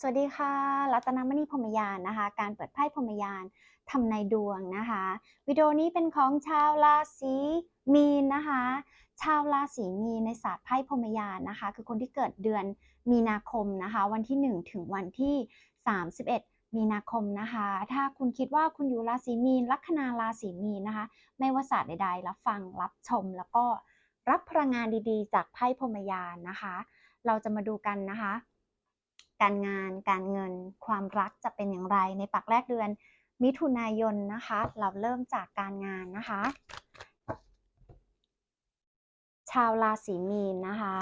สวัสดีค่ะ รัตนมณีพรมยานนะคะ การเปิดไพ่พรมยานทำในดวงนะคะ วิดีโอนี้เป็นของชาวราศีมีนนะคะ ชาวราศีมีนในศาสตร์ไพ่พรมยานนะคะ คือคนที่เกิดเดือนมีนาคมนะคะ วันที่ 1 ถึงวันที่ 31มีนาคมนะคะ ถ้าคุณคิดว่าคุณอยู่ราศีมีน ลัคนาราศีมีนนะคะ ไม่ว่าศาสตร์ใดๆ รับฟัง รับชม แล้วก็รับพลังงานดีๆ จากไพ่พรมยานนะคะ เราจะมาดูกันนะคะ การงานการเงินความรักจะเป็นอย่างไรในปักแรกเดือนมิถุนายนนะคะ เราเริ่มจากการงานนะคะ ชาวราศีมีนนะคะ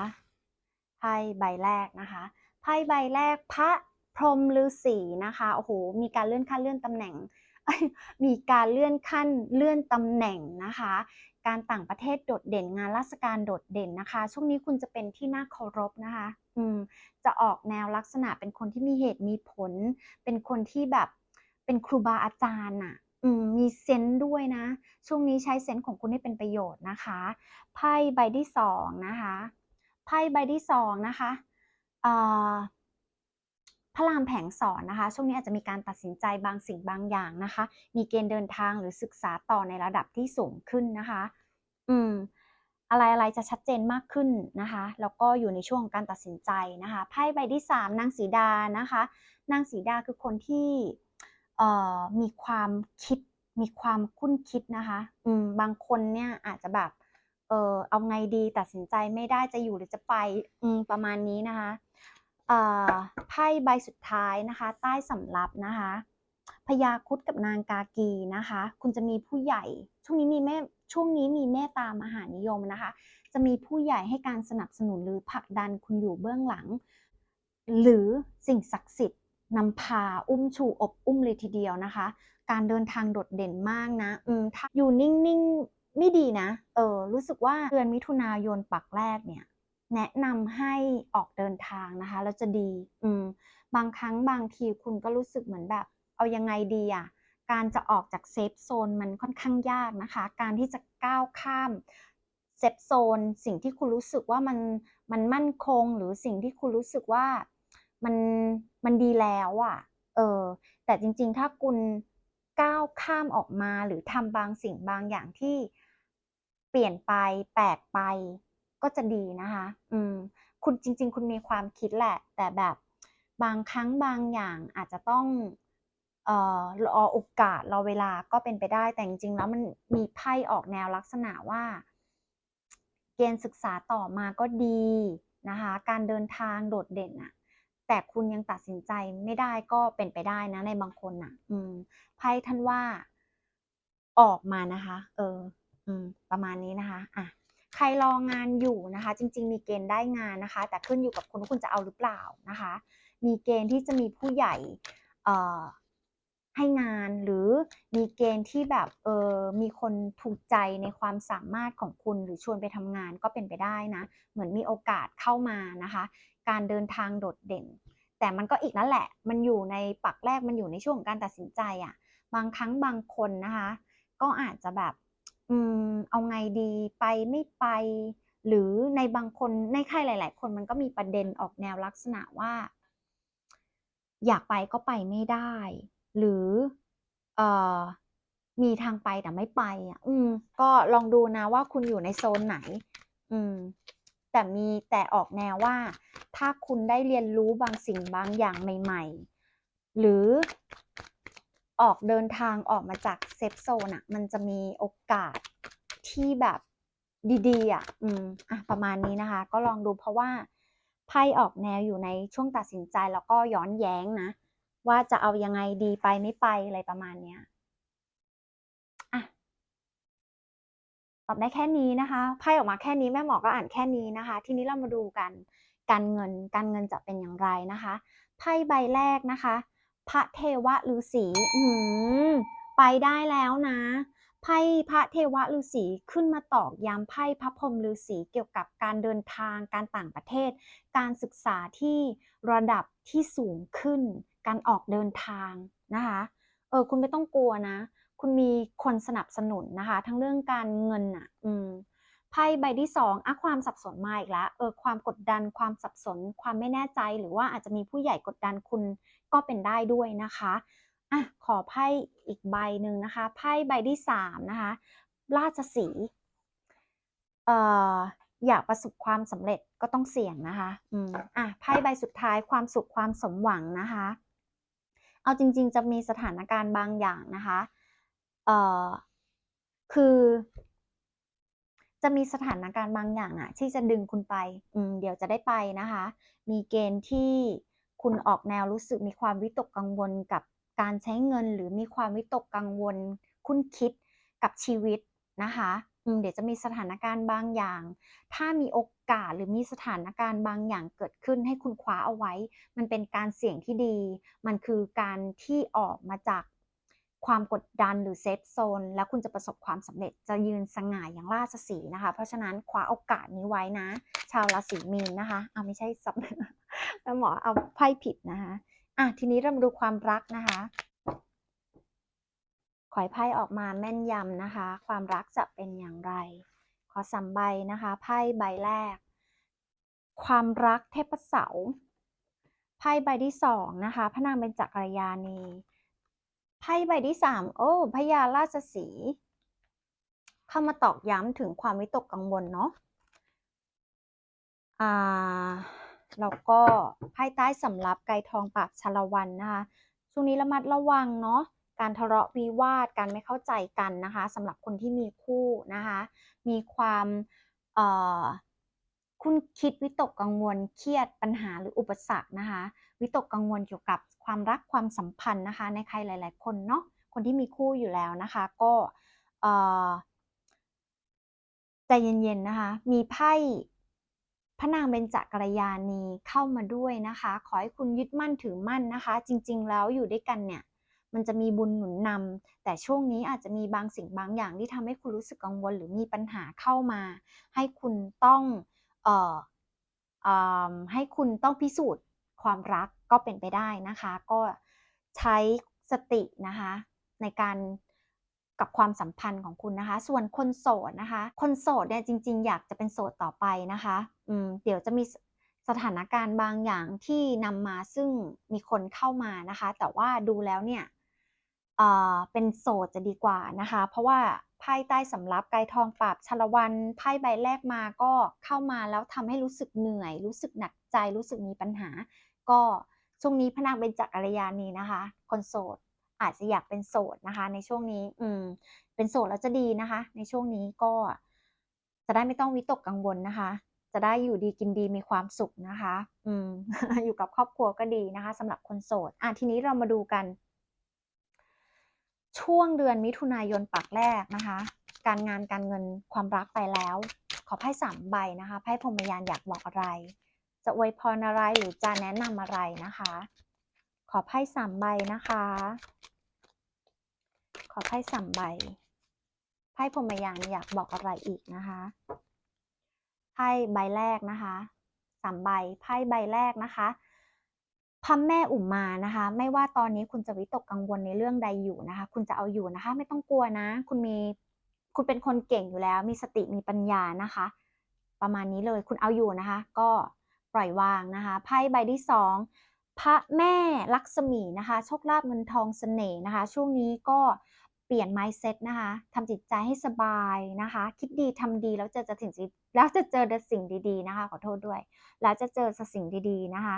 ไพ่ใบแรกนะคะไพ่ใบแรกพระพรหมฤาษีนะคะโอ้โหมีการเลื่อนขั้นเลื่อนตำแหน่งมีการเลื่อนขั้นเลื่อนตำแหน่งนะคะ การต่างประเทศโดดเด่นงานราชการโดดเด่นนะคะ ช่วงนี้คุณจะเป็นที่น่าเคารพนะคะ อืมจะออกแนวลักษณะเป็นคนที่มีเหตุมีผล เป็นคนที่แบบเป็นครูบาอาจารย์อะอืมมีเซนส์ด้วยนะ ช่วงนี้ใช้เซนส์ของคุณให้เป็นประโยชน์นะคะไพ่ใบที่สองนะคะไพ่ใบที่สองนะคะอ่า พระรามแผงสอนนะคะ ช่วงนี้อาจจะมีการตัดสินใจบางสิ่งบางอย่างนะคะ มีเกณฑ์เดินทางหรือศึกษาต่อในระดับที่สูงขึ้นนะคะ อืม อะไรอะไรจะชัดเจนมากขึ้นนะคะ แล้วก็อยู่ในช่วงของการตัดสินใจนะคะ ไพ่ใบที่สามนางสีดานะคะ นางสีดาคือคนที่เอ่อมีความคิด มีความคุ้นคิดนะคะ อืม บางคนเนี่ยอาจจะแบบเออเอาไงดีตัดสินใจไม่ได้จะอยู่หรือจะไป อืม ประมาณนี้นะคะ ไพ่ใบสุดท้ายนะคะ ใต้สำรับนะคะพญาคุดกับนางกากีนะคะ คุณจะมีผู้ใหญ่ ช่วงนี้มีแม่ช่วงนี้มีเมตตามหานิยมนะคะ จะมีผู้ใหญ่ให้การสนับสนุนหรือผลักดันคุณอยู่เบื้องหลัง หรือสิ่งศักดิ์สิทธิ์นำพาอุ้มชูอบอุ้มเลยทีเดียวนะคะ การเดินทางโดดเด่นมากนะ อืมถ้าอยู่นิ่งๆไม่ดีนะ เออรู้สึกว่าเดือนมิถุนายนปักแรกเนี่ย แนะนำให้ออกเดินทางนะคะแล้วจะดีอืมบางครั้งบางทีคุณก็รู้สึกเหมือนแบบ เอายังไงดีอะการจะออกจากเซฟโซนมันค่อนข้างยากนะคะ การที่จะก้าวข้ามเซฟโซนสิ่งที่คุณรู้สึกว่ามันมันมั่นคง หรือสิ่งที่คุณรู้สึกว่ามันมันดีแล้วอะเออแต่จริงๆ ถ้าคุณก้าวข้ามออกมาหรือทำบางสิ่งบางอย่างที่เปลี่ยนไปแปลกไป ก็จะดีนะคะ อืม คุณจริง ๆ คุณมีความคิดแหละ แต่แบบบางครั้งบางอย่างอาจจะต้องเอ่อรอโอกาสรอเวลาก็เป็นไปได้แต่จริงๆแล้วมันมีไพ่ออกแนวลักษณะว่า เกณฑ์ศึกษาต่อมาก็ดีนะคะ การเดินทางโดดเด่นอะแต่คุณยังตัดสินใจไม่ได้ก็เป็นไปได้นะในบางคนน่ะอืมไพ่ท่านว่าออกมานะคะ เออ อืม ประมาณนี้นะคะ อะ ใครรองานอยู่นะคะ จริง ๆ มีเกณฑ์ได้งานนะคะ แต่ขึ้นอยู่กับคุณว่าคุณจะเอาหรือเปล่านะคะ มีเกณฑ์ที่จะมีผู้ใหญ่ให้งานหรือมีเกณฑ์ที่แบบเออมีคนถูกใจในความสามารถของคุณหรือชวนไปทำงานก็เป็นไปได้นะ เหมือนมีโอกาสเข้ามานะคะ การเดินทางโดดเด่น แต่มันก็อีกนั่นแหละ มันอยู่ในปักแรกมันอยู่ในช่วงของการตัดสินใจอะ่ะบางครั้งบางคนนะคะ ก็อาจจะแบบ อืม เอาไงดี ไปไม่ไป หรือในบางคน ในใครหลาย ๆ คนมันก็มีประเด็นออกแนวลักษณะว่า อยากไปก็ไปไม่ได้ หรือ เอ่อ มีทางไปแต่ไม่ไปอะ อืม ก็ลองดูนะว่าคุณอยู่ในโซนไหน อืม แต่มีแต่ออกแนวว่า ถ้าคุณได้เรียนรู้บางสิ่งบางอย่างใหม่ ๆ หรือ ออกเดินทางออกมาจากเซฟโซนอะมันจะมีโอกาสที่แบบดีๆอะอืมอะประมาณนี้นะคะ ก็ลองดูเพราะว่าไพ่ออกแนวอยู่ในช่วงตัดสินใจแล้วก็ย้อนแย้งนะ ว่าจะเอายังไงดีไปไม่ไปอะไรประมาณเนี้ยอะตอบได้แค่นี้นะคะไพ่ออกมาแค่นี้แม่หมอก็อ่านแค่นี้นะคะ ทีนี้เรามาดูกันการเงินการเงินจะเป็นอย่างไรนะคะไพ่ใบแรกนะคะ พระเทวฤาษีอื้อฮือไปได้แล้วนะ ไพ่พระเทวฤาษีขึ้นมาตอกย้ำไพ่พระพรหมฤาษีเกี่ยวกับการเดินทางการต่างประเทศ การศึกษาที่ระดับที่สูงขึ้น การออกเดินทางนะคะเออคุณไม่ต้องกลัวนะ คุณมีคนสนับสนุนนะคะ ทั้งเรื่องการเงินน่ะ อืมไไพ่ใบที่สองอะความสับสนมาอีกแล้วเออความกดดันความสับสน ความไม่แน่ใจหรือว่าอาจจะมีผู้ใหญ่กดดันคุณ ก็เป็นได้ด้วยนะคะอะขอไพ่อีกใบหนึ่งนะคะ ไพ่ใบที่สามนะคะ ราชสีห์เอ่ออยากประสบความสำเร็จก็ต้องเสี่ยงนะคะ อืมอะไพ่ใบสุดท้ายความสุขความสมหวังนะคะ เอาจริง ๆ จะมีสถานการณ์บางอย่างนะคะ เอ่อ คือ จะมีสถานการณ์บางอย่างอะที่จะดึงคุณไป อืม เดี๋ยวจะได้ไปนะคะ มีเกณฑ์ที่ คุณออกแนวรู้สึกมีความวิตกกังวลกับการใช้เงิน หรือมีความวิตกกังวล คุ้นคิดกับชีวิตนะคะเดี๋ยวจะมีสถานการณ์บางอย่าง ถ้ามีโอกาสหรือมีสถานการณ์บางอย่างเกิดขึ้นให้คุณคว้าเอาไว้ มันเป็นการเสี่ยงที่ดี มันคือการที่ออกมาจากความกดดันหรือเซฟโซน แล้วคุณจะประสบความสำเร็จจะยืนสง่ายอย่างราชสีห์นะคะ เพราะฉะนั้นคว้าโอกาสนี้ไว้นะ ชาวราศีมีนนะคะเอาไม่ใช่สับ แล้วหมอเอาไพ่ผิดนะคะอะทีนี้เรามาดูความรักนะคะขอให้ไพ่ออกมาแม่นยำนะคะ ความรักจะเป็นอย่างไร ขอสามใบนะคะ ไพ่ใบแรก ความรักเทพเสาไพ่ใบที่สองนะคะพระนางเป็นจักรยานีไพ่ใบที่สามโอ้พญาราชสี เข้ามาตอกย้ำถึงความวิตกกังวลเนาะอ่า แล้วก็ไพ่ใต้สำรับไกรทองปราบชาละวันนะคะ ช่วงนี้ระมัดระวังเนาะ การทะเลาะวิวาท การไม่เข้าใจกันนะคะสำหรับคนที่มีคู่นะคะ มีความคุณคิดวิตกกังวลเครียดปัญหาหรืออุปสรรคนะคะ วิตกกังวลเกี่ยวกับความรักความสัมพันธ์นะคะ ในใครหลาย ๆ คนเนาะคนที่มีคู่อยู่แล้วนะคะ ก็ใจเย็น ๆ นะคะ มีไพ่ ระนางเบญจกัลยาณีเข้ามาด้วยนะคะ ขอให้คุณยึดมั่นถือมั่นนะคะ จริง ๆ แล้วอยู่ด้วยกันเนี่ยมันจะมีบุญหนุนนำแต่ช่วงนี้อาจจะมีบางสิ่งบางอย่างที่ทำให้คุณรู้สึกกังวล หรือมีปัญหาเข้ามา ให้คุณต้องเอ่อเอ่อให้คุณต้องพิสูจน์ความรักก็เป็นไปได้นะคะ ก็ใช้สตินะคะในการกับความสัมพันธ์ของคุณนะคะ ส่วนคนโสดนะคะ คนโสดเนี่ยจริง ๆ อยากจะเป็นโสดต่อไปนะคะ เดี๋ยวจะมีสถานการณ์บางอย่างที่นำมาซึ่งมีคนเข้ามานะคะ แต่ว่าดูแล้วเนี่ยเออเป็นโสดจะดีกว่านะคะ เพราะว่าไพ่ใต้สำรับไกทองปราบชลวันไพ่ใบแรกมาก็เข้ามาแล้วทำให้รู้สึกเหนื่อย รู้สึกหนักใจรู้สึกมีปัญหา ก็ช่วงนี้พระนางเบญจกัลยาณีนะคะ คนโสดอาจจะอยากเป็นโสดนะคะ ในช่วงนี้อืมเป็นโสดแล้วจะดีนะคะ ในช่วงนี้ก็จะได้ไม่ต้องวิตกกังวลนะคะ จะได้อยู่ดีกินดีมีความสุขนะคะ อืม อยู่กับครอบครัวก็ดีนะคะสำหรับคนโสด อะทีนี้เรามาดูกัน ช่วงเดือนมิถุนายนปักแรกนะคะ การงานการเงินความรักไปแล้ว ขอไพ่สามใบนะคะไพ่พรมยานอยากบอกอะไร จะอวยพรอะไรหรือจะแนะนำอะไรนะคะ ขอไพ่สามใบนะคะ ขอไพ่สามใบไพ่พรมยานอยากบอกอะไรอีกนะคะ พ่ใบแรกนะคะสามใบไพ่ใบแรกนะคะพระแม่อุมมานะคะ ไม่ว่าตอนนี้คุณจะวิตกกังวลในเรื่องใดอยู่นะคะ คุณจะเอาอยู่นะคะ ไม่ต้องกลัวนะ คุณมีคุณเป็นคนเก่งอยู่แล้ว มีสติมีปัญญานะคะ ประมาณนี้เลยคุณเอาอยู่นะคะ ก็ปล่อยวางนะคะไพ่ใบที่สองพระแม่ลักษมีนะคะโชคลาภเงินทองเสน่ห์นะคะ ช่วงนี้ก็ ปลี่ยน mindset นะคะทำจิตใจให้สบายนะคะ คิดดีทำดีแล้วจะจะถึงแล้วจะเจอแต่สิ่งดีๆนะคะ ขอโทษด้วย แล้วจะเจอสิ่งดีๆนะคะ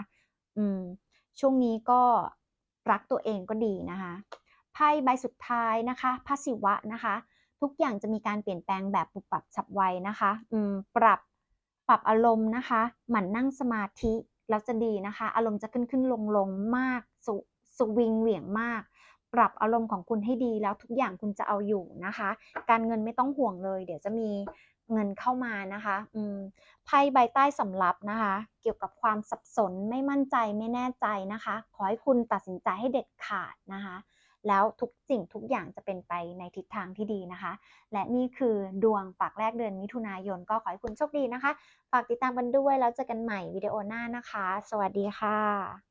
อืม ช่วงนี้ก็รักตัวเองก็ดีนะคะ ไพ่ใบสุดท้ายนะคะพระศิวะนะคะ ทุกอย่างจะมีการเปลี่ยนแปลงแบบปุบปับฉับไวนะคะ อืม ปรับ ปรับอารมณ์นะคะ หมั่นนั่งสมาธิแล้วจะดีนะคะ อารมณ์จะขึ้นขึ้นลงลงมากสสวิงเหวี่ยงมาก ปรับอารมณ์ของคุณให้ดีแล้วทุกอย่างคุณจะเอาอยู่นะคะ การเงินไม่ต้องห่วงเลย เดี๋ยวจะมีเงินเข้ามานะคะอืมไพ่ใบใต้สำรับนะคะ เกี่ยวกับความสับสนไม่มั่นใจไม่แน่ใจนะคะ ขอให้คุณตัดสินใจให้เด็ดขาดนะคะ แล้วทุกสิ่งทุกอย่างจะเป็นไปในทิศทางที่ดีนะคะ และนี่คือดวงปากแรกเดือนมิถุนายน ก็ขอให้คุณโชคดีนะคะ ฝากติดตามกันด้วยแล้วเจอกันใหม่วิดีโอหน้านะคะ สวัสดีค่ะ